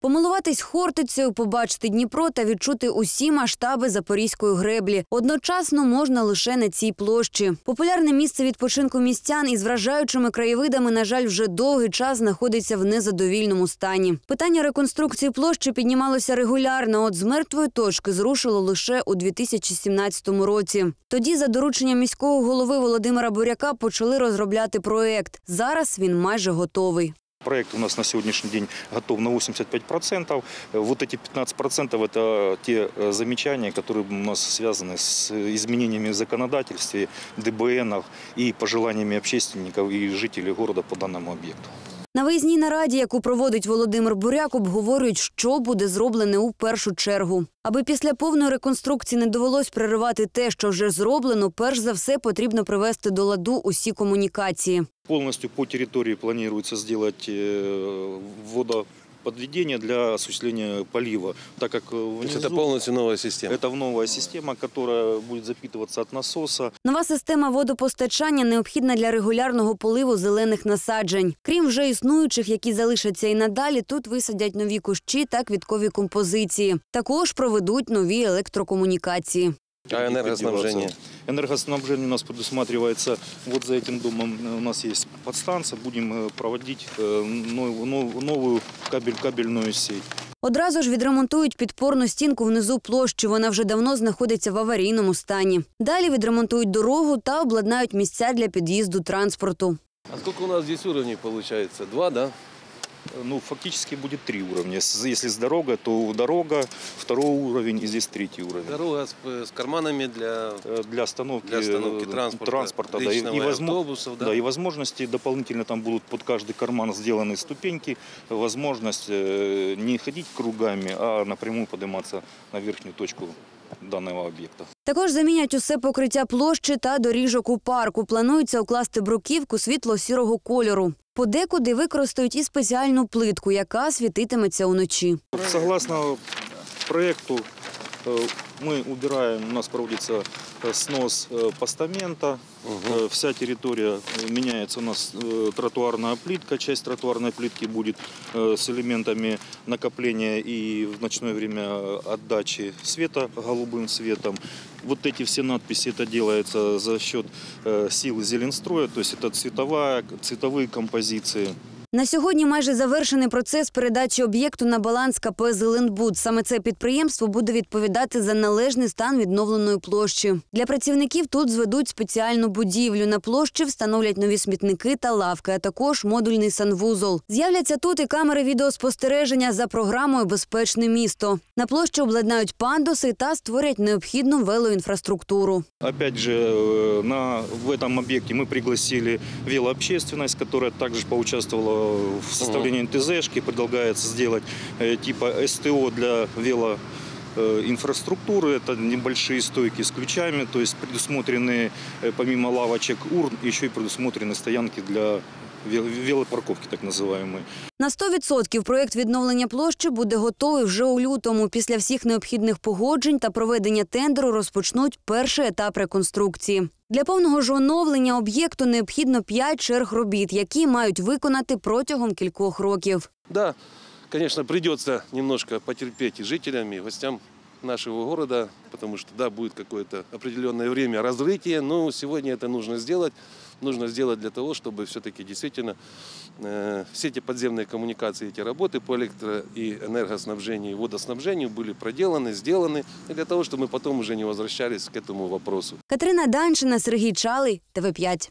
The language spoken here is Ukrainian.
Помилуватись Хортицею, побачити Дніпро та відчути усі масштаби запорізької греблі. Одночасно можна лише на цій площі. Популярне місце відпочинку містян із вражаючими краєвидами, на жаль, вже довгий час знаходиться в незадовільному стані. Питання реконструкції площі піднімалося регулярно. От з мертвої точки зрушило лише у 2017 році. Тоді, за дорученням міського голови Володимира Буряка, почали розробляти проект. Зараз він майже готовий. Проект у нас на сегодняшний день готов на 85%. Э, Вот эти 15% это те э, замечания, которые у нас связаны с изменениями в законодательстве, ДБН и пожеланиями общественников и жителей города по данному объекту. На виїзній нараді, яку проводить Володимир Буряк, обговорюють, що буде зроблене у першу чергу. Аби після повної реконструкції не довелось переривати те, що вже зроблено, перш за все потрібно привести до ладу усі комунікації. Повністю по території планується зробити э, водоподведение для осуществления полива, так как э, То есть внизу это полностью новая система. это новая система, которая будет запитываться от насоса. Нова система водопостачання необхідна для регулярного поливу зелених насаджень. Крім вже існуючих, які залишаться і надалі, тут висадять нові кущі та квіткові композиції. Також проведуть нові електрокомунікації. А энергоснабжение? Энергоснабжение у нас предусматривается вот за этим домом. э, У нас есть подстанция, будем э, проводить э, нов- нов- новую кабель, кабельную сеть. Одразу ж відремонтують підпорну стінку внизу площі. Вона вже давно знаходиться в аварійному стані. Далі відремонтують дорогу та обладнають місця для під'їзду транспорту. А сколько у нас здесь уровней получается? Два, да? Э, Ну, фактически будет три уровня. С- Если с дорога, то дорога, второй уровень и здесь третий уровень. Дорога с, с карманами для Э, Для остановки, Для остановки э, транспорта, транспорта да, и, личного и и возмо- автобусов, да? да, и возможности дополнительно там будут под каждый карман сделаны ступеньки, возможность э, не ходить кругами, а напрямую подниматься на верхнюю точку данного объекта. Також замінять усе покриття площі та доріжок у парку. Планується укласти бруківку світло-сірого кольору. Подекуди використають і спеціальну плитку, яка світитиметься уночі. Согласно проекту э, мы убираем, у нас проводится э, снос э, постамента, Э, Вся территория э, меняется у нас э, тротуарная плитка. Часть тротуарной плитки будет э, с элементами накопления и в ночное время э, отдачи света голубым цветом. Вот эти все надписи, это делается за счет э, силы Зеленстроя, то есть это цветовая, цветовые композиции. На сьогодні майже завершений процес передачі об'єкту на баланс КП «Зеленбуд». Саме це підприємство буде відповідати за належний стан відновленої площі. Для працівників тут зведуть спеціальну будівлю. На площі встановлять нові смітники та лавки, а також модульний санвузол. З'являться тут і камери відеоспостереження за програмою Безпечне місто. На площі обладнають пандуси та створять необхідну велоінфраструктуру. Опять же, э, на, в этом объекте мы пригласили велообщественность, которая также поучаствовала В составлении НТЗшки. Предлагается сделать э, типа СТО для вело э, инфраструктуры. Это небольшие стойки с ключами, то есть предусмотрены э, помимо лавочек урн, еще и предусмотрены стоянки для велопарковки, так называемые. На 100% проєкт відновлення площі буде готовий вже у лютому. Після всіх необхідних погоджень та проведення тендеру розпочнуть перший етап реконструкції. Для повного ж оновлення об'єкту необхідно 5 черг робіт, які мають виконати протягом кількох років. Да, конечно, придется немножко потерпеть и жителям, и гостям нашего города, потому что, да, будет какое-то определенное время разрытия, но сегодня это нужно сделать. Нужно сделать для того, чтобы все-таки действительно э, все эти подземные коммуникации, эти работы по электро- и энергоснабжению, и водоснабжению были проделаны, сделаны, и для того, чтобы мы потом уже не возвращались к этому вопросу. Катерина Даншина, Сергій Чалий, ТВ5.